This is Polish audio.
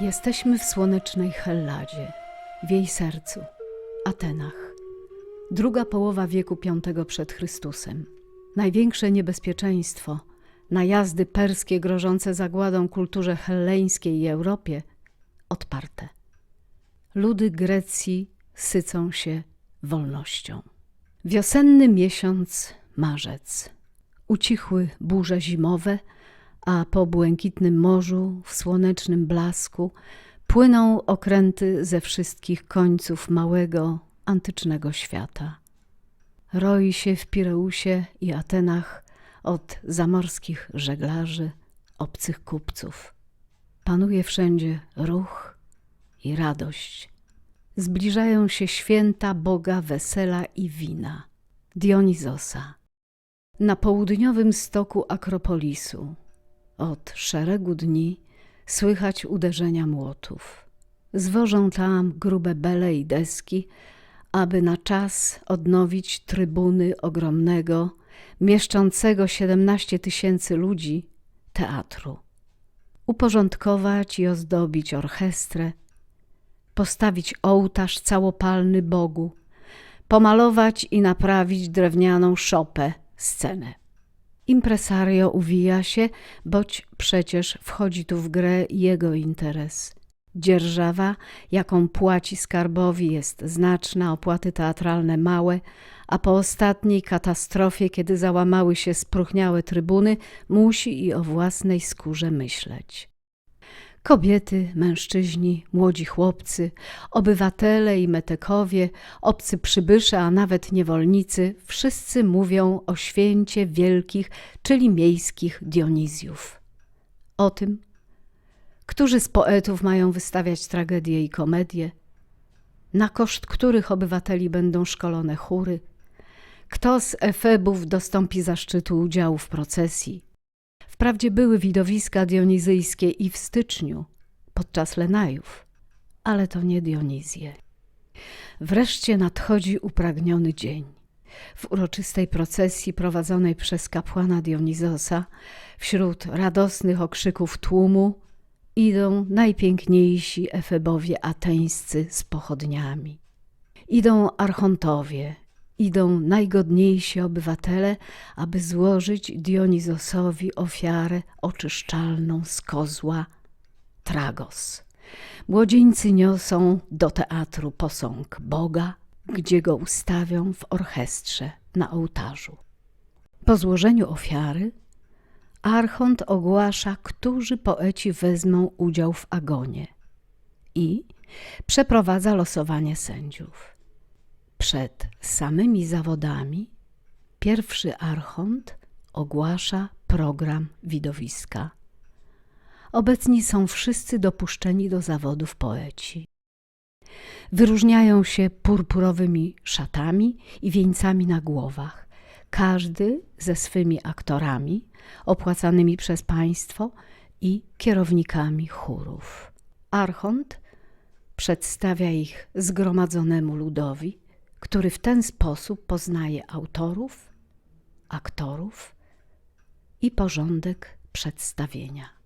Jesteśmy w słonecznej Helladzie, w jej sercu, Atenach. Druga połowa wieku V przed Chrystusem. Największe niebezpieczeństwo, najazdy perskie grożące zagładą kulturze helleńskiej i Europie, odparte. Ludy Grecji sycą się wolnością. Wiosenny miesiąc marzec. Ucichły burze zimowe, a po błękitnym morzu, w słonecznym blasku, płyną okręty ze wszystkich końców małego, antycznego świata. Roi się w Pireusie i Atenach od zamorskich żeglarzy, obcych kupców. Panuje wszędzie ruch i radość. Zbliżają się święta Boga wesela i wina, Dionizosa. Na południowym stoku Akropolisu od szeregu dni słychać uderzenia młotów. Zwożą tam grube bele i deski, aby na czas odnowić trybuny ogromnego, mieszczącego 17 tysięcy ludzi teatru. Uporządkować i ozdobić orchestrę, postawić ołtarz całopalny Bogu, pomalować i naprawić drewnianą szopę, scenę. Impresario uwija się, boć przecież wchodzi tu w grę jego interes. Dzierżawa, jaką płaci skarbowi, jest znaczna, opłaty teatralne małe, a po ostatniej katastrofie, kiedy załamały się spróchniałe trybuny, musi i o własnej skórze myśleć. Kobiety, mężczyźni, młodzi chłopcy, obywatele i metekowie, obcy przybysze, a nawet niewolnicy, wszyscy mówią o święcie wielkich, czyli miejskich Dionizjów. O tym, którzy z poetów mają wystawiać tragedie i komedie, na koszt których obywateli będą szkolone chóry, kto z efebów dostąpi zaszczytu udziału w procesji. Wprawdzie były widowiska dionizyjskie i w styczniu, podczas Lenajów, ale to nie Dionizję. Wreszcie nadchodzi upragniony dzień. W uroczystej procesji prowadzonej przez kapłana Dionizosa, wśród radosnych okrzyków tłumu, idą najpiękniejsi efebowie ateńscy z pochodniami. Idą archontowie, idą najgodniejsi obywatele, aby złożyć Dionizosowi ofiarę oczyszczalną z kozła Tragos. Młodzieńcy niosą do teatru posąg Boga, gdzie go ustawią w orchestrze na ołtarzu. Po złożeniu ofiary archont ogłasza, którzy poeci wezmą udział w agonie i przeprowadza losowanie sędziów. Przed samymi zawodami pierwszy archont ogłasza program widowiska. Obecni są wszyscy dopuszczeni do zawodów poeci. Wyróżniają się purpurowymi szatami i wieńcami na głowach. Każdy ze swymi aktorami, opłacanymi przez państwo i kierownikami chórów. Archont przedstawia ich zgromadzonemu ludowi, który w ten sposób poznaje autorów, aktorów i porządek przedstawienia.